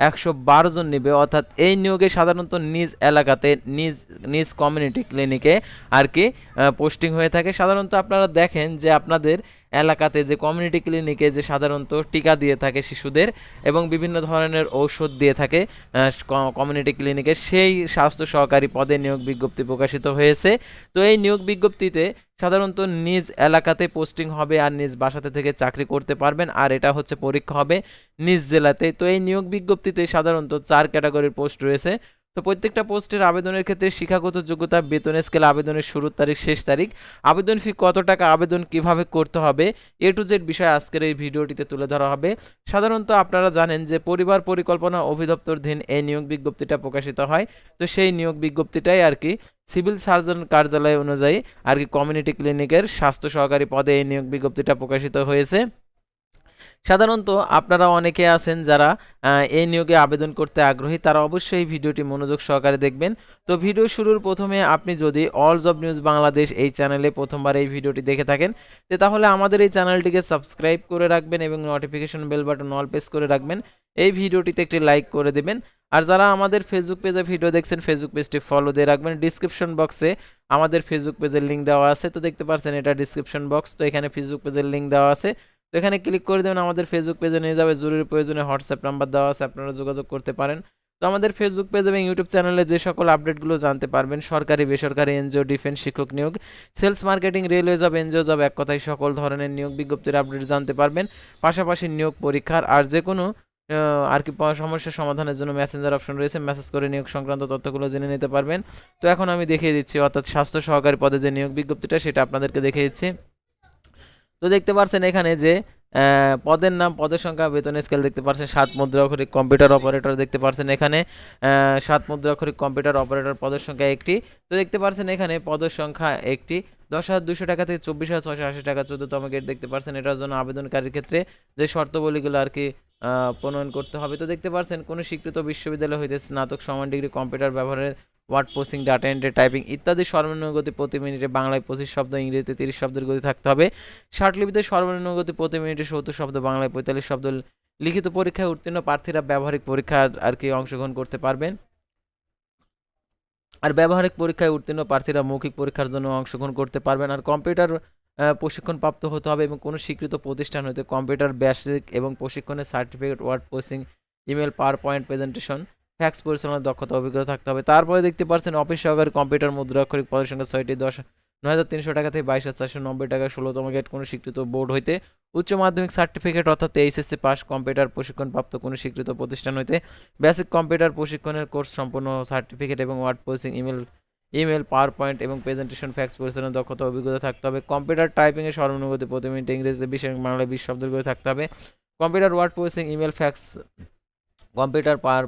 একশো বারো জন নিবে। অর্থাৎ এই নিয়োগে সাধারণত নিজ এলাকাতে, নিজ নিজ কমিউনিটি ক্লিনিকে আর কি পোস্টিং হয়ে থাকে। সাধারণত আপনারা দেখেন যে আপনাদের এলাকাতে যে কমিউনিটি ক্লিনিকে যে সাধারণত টিকা দিয়ে থাকে শিশুদের এবং বিভিন্ন ধরনের ঔষধ দিয়ে থাকে কমিউনিটি ক্লিনিকে সেই স্বাস্থ্য সহকারী পদে নিয়োগ বিজ্ঞপ্তি প্রকাশিত হয়েছে। তো এই নিয়োগ বিজ্ঞপ্তিতে সাধারণত নিজ এলাকাতে পোস্টিং হবে আর নিজ বাসাতে থেকে চাকরি করতে পারবেন। আর এটা হচ্ছে পরীক্ষা হবে নিজ জেলাতে। তো এই নিয়োগ বিজ্ঞপ্তিতে সাধারণত চার ক্যাটাগরির পোস্ট রয়েছে। তো প্রত্যেকটা পোস্টের আবেদনের ক্ষেত্রে শিক্ষাগত যোগ্যতা, বেতন স্কেল আবেদনের শুরুর তারিখ, শেষ তারিখ, আবেদন ফি কত টাকা, আবেদন কীভাবে করতে হবে, এ টু জেড বিষয় আজকের এই ভিডিওটিতে তুলে ধরা হবে। সাধারণত আপনারা জানেন যে পরিবার পরিকল্পনা অধিদপ্তরধীন এই নিয়োগ বিজ্ঞপ্তিটা প্রকাশিত হয়। তো সেই নিয়োগ বিজ্ঞপ্তিটাই আর কি সিভিল সার্জন কার্যালয় অনুযায়ী আর কি কমিউনিটি ক্লিনিকের স্বাস্থ্য সহকারী পদে এই নিয়োগ বিজ্ঞপ্তিটা প্রকাশিত হয়েছে। সাধারণত আপনারা অনেকে আছেন যারা এই নিয়োগে আবেদন করতে আগ্রহী, তারা অবশ্যই ভিডিওটি মনোযোগ সহকারে দেখবেন। তো ভিডিও শুরুর প্রথমে আপনি যদি অল জব নিউজ বাংলাদেশ এই চ্যানেলে প্রথমবার এই ভিডিওটি দেখে থাকেন তাহলে আমাদের এই চ্যানেলটিকে সাবস্ক্রাইব করে রাখবেন এবং notification bell button all press করে রাখবেন। এই ভিডিওটিতে একটি লাইক করে দেবেন। আর যারা আমাদের ফেসবুক পেজে ভিডিও দেখছেন ফেসবুক পেজটি ফলো দিয়ে রাখবেন। ডিসক্রিপশন বক্সে আমাদের ফেসবুক পেজের লিঙ্ক দেওয়া আছে, তো দেখতে পাচ্ছেন এটা ডিসক্রিপশন বক্স তো এখানে ফেসবুক পেজের লিঙ্ক দেওয়া আছে। তো এখানে ক্লিক করে দেবেন, আমাদের ফেসবুক পেজে নিয়ে যাবে। জরুরি প্রয়োজনে হোয়াটসঅ্যাপ নাম্বার দেওয়া আছে, আপনারা যোগাযোগ করতে পারেন। তো আমাদের ফেসবুক পেজ এবং ইউটিউব চ্যানেলে যে সকল আপডেটগুলো জানতে পারবেন, সরকারি, বেসরকারি এনজিও ডিফেন্স শিক্ষক নিয়োগ sales marketing railway job NGO job এক কথায় সকল ধরনের নিয়োগ বিজ্ঞপ্তির আপডেট জানতে পারবেন। পাশাপাশি নিয়োগ পরীক্ষার আর যে কোনো আর কি সমস্যার সমাধানের জন্য মেসেঞ্জার অপশন রয়েছে মেসেজ করে নিয়োগ সংক্রান্ত তথ্যগুলো জেনে নিতে পারবেন। তো এখন আমি দেখিয়ে দিচ্ছি, অর্থাৎ স্বাস্থ্য সহকারী পদে যে নিয়োগ বিজ্ঞপ্তিটা, সেটা আপনাদেরকে দেখিয়ে দিচ্ছি। তো দেখতে পারছেন এখানে যে পদের নাম, পদের সংখ্যা, বেতন স্কেল দেখতে পাচ্ছেন সাত মুদ্রাক্ষরিক কম্পিউটার অপারেটর দেখতে পাচ্ছেন এখানে সাত মুদ্রাক্ষরিক কম্পিউটার অপারেটর পদের সংখ্যা একটি। তো দেখতে পাচ্ছেন এখানে পদের সংখ্যা একটি। দশ হাজার দুশো টাকা থেকে চব্বিশ হাজার ছশো আশি টাকা চোদ্দতম গেট দেখতে পাচ্ছেন এটার জন্য আবেদনকারীর ক্ষেত্রে যে শর্তবলীগুলো আর কি প্রণয়ন করতে হবে। তো দেখতে পাচ্ছেন কোনো স্বীকৃত বিশ্ববিদ্যালয় হইতে স্নাতক সমান ডিগ্রি কম্পিউটার ব্যবহারের word posting data entry typing ইত্যাদি সর্বনিম্ন গতি প্রতি মিনিটে বাংলায় পঁচিশ শব্দ, ইংরেজিতে তিরিশ শব্দের গতি থাকতে হবে। লিপিতে সর্বনিম্ন গতি প্রতি মিনিটে সত্তর শব্দ, বাংলায় পঁয়তাল্লিশ শব্দ। লিখিত পরীক্ষায় উত্তীর্ণ প্রার্থীরা ব্যবহারিক পরীক্ষা আর কি অংশগ্রহণ করতে পারবেন। আর ব্যবহারিক পরীক্ষায় উত্তীর্ণ প্রার্থীরা মৌখিক পরীক্ষার জন্য অংশগ্রহণ করতে পারবেন। আর কম্পিউটার প্রশিক্ষণ প্রাপ্ত হতে হবে এবং কোনো স্বীকৃত প্রতিষ্ঠান হতে কম্পিউটার, বেসিক এবং প্রশিক্ষণের certificate word posting email PowerPoint presentation fax পরিচালনার দক্ষতা অভিজ্ঞতা থাকতে হবে। তারপরে দেখতে পাচ্ছেন অফিস সহকারী কম্পিউটার মুদ্রাক্ষরিক পদের সংখ্যা ছয়টি, দশ, নয় হাজার তিনশো টাকা থেকে বাইশ হাজার চারশো নব্বই টাকা, ষোলোতম গেট কোনো স্বীকৃত বোর্ড হইতে উচ্চ মাধ্যমিক সার্টিফিকেট অর্থাৎ এইচএসসি পাস কম্পিউটার প্রশিক্ষণপ্রাপ্ত কোনো স্বীকৃত প্রতিষ্ঠান হইতে বেসিক কম্পিউটার প্রশিক্ষণের কোর্স সম্পূর্ণ সার্টিফিকেট এবং word posting email email PowerPoint এবং প্রেজেন্টেশন, ফ্যাক্স পরিচালনার দক্ষতা অভিজ্ঞতা থাকতে হবে। কম্পিউটার টাইপিংয়ের সর্বনিম্ন প্রতি মিনিটে ইংরেজিতে বিশ এবং বাংলায় বিশ শব্দের গতি থাকতে হবে। Computer word posting email, fax computer power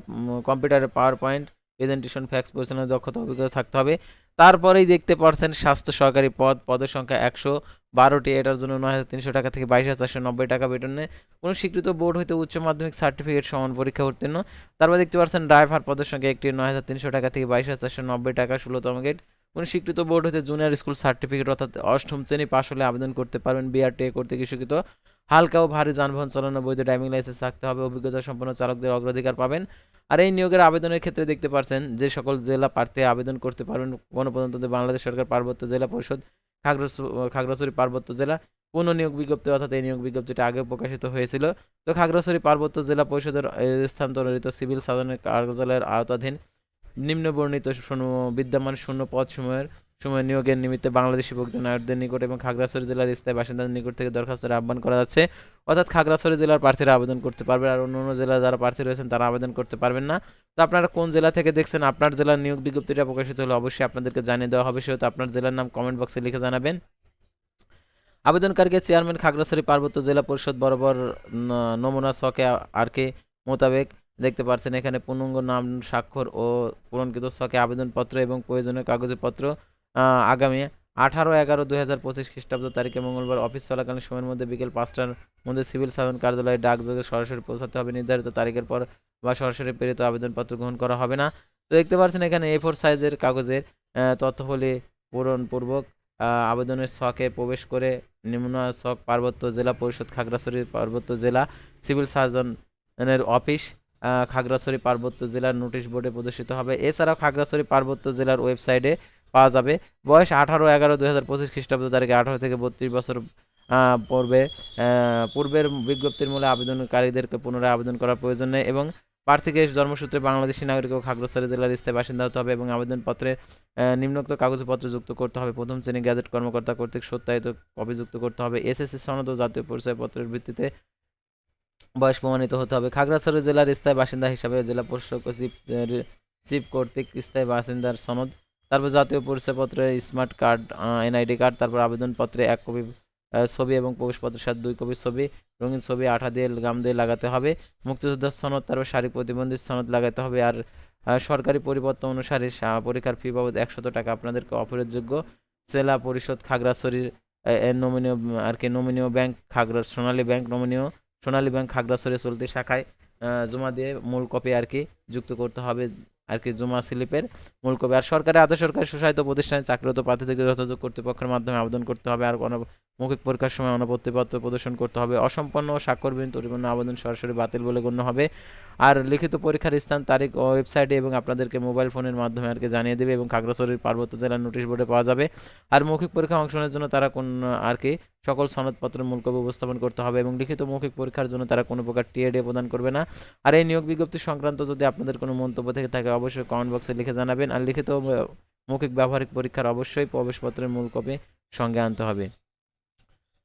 কম্পিউটারের পাওয়ার পয়েন্ট প্রেজেন্টেশন ফ্যাক্স পরিচালনার দক্ষতা, অভিজ্ঞতা থাকতে হবে। তারপরেই দেখতে পাচ্ছেন স্বাস্থ্য সহকারী পদ, পদের সংখ্যা একশো বারোটি, এটার জন্য নয় হাজার তিনশো টাকা থেকে বাইশ হাজার চারশো নব্বই টাকা বেতনে কোনো স্বীকৃত বোর্ড হইতে উচ্চ মাধ্যমিক সার্টিফিকেট সমান পরীক্ষা উত্তীর্ণ। তারপর দেখতে পাচ্ছেন ড্রাইভার পদের সংখ্যা একটি, নয় হাজার তিনশো টাকা থেকে বাইশ হাজার চারশো নব্বই টাকা, ষোলোতম গেট কোনো স্বীকৃত বোর্ড হতে জুনিয়র স্কুল সার্টিফিকেট অর্থাৎ অষ্টম শ্রেণি পাশ হলে আবেদন করতে পারবেন বিআরটি কর্তৃক স্বীকৃত। হালকা ও ভারী যানবাহন চালানো বৈধ ড্রাইভিং লাইসেন্স থাকতে হবে। অভিজ্ঞতা সম্পন্ন চালকদের অগ্রাধিকার পাবেন। আর এই নিয়োগের আবেদনের ক্ষেত্রে দেখতে পাচ্ছেন যে সকল জেলা প্রার্থী আবেদন করতে পারবেন। গণপ্রজাতন্ত্রী বাংলাদেশ সরকার পার্বত্য জেলা পরিষদ, খাগড়াছড়ি পার্বত্য জেলা পুনঃ নিয়োগ বিজ্ঞপ্তি অর্থাৎ এই নিয়োগ বিজ্ঞপ্তিটা আগে প্রকাশিত হয়েছিল। তো খাগড়াছড়ি পার্বত্য জেলা পরিষদের স্থানান্তরিত সিভিল সাধনের কার্যালয়ের আওতাধীন নিম্নবর্ণিত বিদ্যমান শূন্য পদ সময়ের সময় নিয়োগের নিমিত্তে বাংলাদেশি ভোক্ত নায়কদের নিকট এবং খাগড়াছড়ি জেলার স্থায়ী বাসিন্দাদের নিকট থেকে দরখাস্তের আহ্বান করা যাচ্ছে। অর্থাৎ খাগড়াছড়ি জেলার প্রার্থীরা আবেদন করতে পারবে আর অন্য অন্য জেলার যারা প্রার্থী রয়েছেন তারা আবেদন করতে পারবেন না। তো আপনারা কোন জেলা থেকে দেখছেন, আপনার জেলার নিয়োগ বিজ্ঞপ্তিটা প্রকাশিত হলে অবশ্যই আপনাদেরকে জানিয়ে দেওয়া হবে, সেহেতু আপনার জেলার নাম কমেন্ট বক্সে লিখে জানাবেন। আবেদনকারীকে চেয়ারম্যান খাগড়াছড়ি পার্বত্য জেলা পরিষদ বরাবর নমুনা ছকে আর কে মোতাবেক দেখতে পাচ্ছেন এখানে পূর্ণাঙ্গ নাম, স্বাক্ষর ও পূরণকৃত ছকে আবেদনপত্র এবং প্রয়োজনীয় কাগজপত্র আগামী আঠারো এগারো দুই হাজার পঁচিশ খ্রিস্টাব্দ তারিখে মঙ্গলবার অফিস চলাকালীন সময়ের মধ্যে বিকেল পাঁচটার মধ্যে সিভিল সাধন কার্যালয়ে ডাকযোগে সরাসরি পৌঁছাতে হবে। নির্ধারিত তারিখের পর বা সরাসরি প্রেরিত আবেদনপত্র গ্রহণ করা হবে না। তো দেখতে পাচ্ছেন এখানে এ ফোর সাইজের কাগজের তথ্য হলে পূরণপূর্বক আবেদনের ছকে প্রবেশ করে নিম্ন ছক পার্বত্য জেলা পরিষদ খাগড়াছড়ি পার্বত্য জেলা সিভিল সার্জনের অফিস খাগড়াছড়ি পার্বত্য জেলার নোটিশ বোর্ডে প্রদর্শিত হবে। এছাড়াও খাগড়াছড়ি পার্বত্য জেলার ওয়েবসাইটে পাওয়া যাবে। বয়স আঠারো এগারো দুই হাজার পঁচিশ খ্রিস্টাব্দ তারিখে আঠারো থেকে বত্রিশ বছর পূর্বে পূর্বের বিজ্ঞপ্তির মূলে আবেদনকারীদেরকে পুনরায় আবেদন করার প্রয়োজন নেই এবং প্রার্থীকে জন্মসূত্রে বাংলাদেশি নাগরিক ও খাগড়াছড়ি জেলার স্থায়ী বাসিন্দা হতে হবে এবং আবেদনপত্রে নিম্নোক্ত কাগজপত্র যুক্ত করতে হবে। প্রথম শ্রেণি গ্যাজেট কর্মকর্তা কর্তৃক সত্যায়িত কপি যুক্ত করতে হবে। এসএসসি সনদ ও জাতীয় পরিচয়পত্রের ভিত্তিতে বয়স প্রমাণিত হতে হবে। খাগড়াছড়ি জেলার স্থায়ী বাসিন্দা হিসাবে জেলা প্রশাসক ও চিফ কর্তৃক স্থায়ী বাসিন্দার সনদ, তারপর জাতীয় পরিচয়পত্রে স্মার্ট কার্ড এনআইডি কার্ড, তারপর আবেদনপত্রে এক কপি ছবি এবং প্রবেশপত্রের সাথে দুই কপি ছবি, রঙিন ছবি, আঠা দিয়ে গাম দিয়ে লাগাতে হবে। মুক্তিযোদ্ধার সনদ, তারপর শারীরিক প্রতিবন্ধীর সনদ লাগাতে হবে। আর সরকারি পরিবর্তন অনুসারে পরীক্ষার ফি বাবদ একশত টাকা আপনাদেরকে অফারের জেলা পরিষদ খাগড়াছড়ির নমিনীয় আর কি নমিনীয় ব্যাংক খাগড়া, সোনালী ব্যাংক নমিনীয় সোনালী ব্যাংক খাগড়াছড়ি চলতি শাখায় জমা দিয়ে মূল কপি আর কি যুক্ত করতে হবে, আর কি জমা স্লিপের মূল কপি। আর সরকারি আধা সরকারি সুশাসিত প্রতিষ্ঠানে চাকরিরত প্রার্থীদেরকে যথাযথ কর্তৃপক্ষের মাধ্যমে আবেদন করতে হবে। আর কোনো মৌখিক পরীক্ষার সময় অনপত্তিপত্র প্রদর্শন করতে হবে। অসম্পন্ন ও স্বাক্ষরবিহীন ত্রুটিপূর্ণ আবেদন সরাসরি বাতিল বলে গণ্য হবে। আর লিখিত পরীক্ষার স্থান, তারিখ ও ওয়েবসাইটে এবং আপনাদেরকে মোবাইল ফোনের মাধ্যমে আর কি জানিয়ে দেবে এবং খাগড়াছড়ির পার্বত্য জেলার নোটিশ বোর্ডে পাওয়া যাবে। আর মৌখিক পরীক্ষা অংশ নেওয়ার জন্য তারা কোন আর কি সকল সনদপত্রের মূল কপি উপস্থাপন করতে হবে এবং লিখিত মৌখিক পরীক্ষার জন্য তারা কোনো প্রকার টিএডি প্রদান করবে না। আর এই নিয়োগ বিজ্ঞপ্তি সংক্রান্ত যদি আপনাদের কোনো মন্তব্য থেকে থাকে, অবশ্যই কমেন্ট বক্সে লিখে জানাবেন। আর লিখিত মৌখিক ব্যবহারিক পরীক্ষার অবশ্যই প্রবেশপত্রের মূল কপি সঙ্গে আনতে হবে।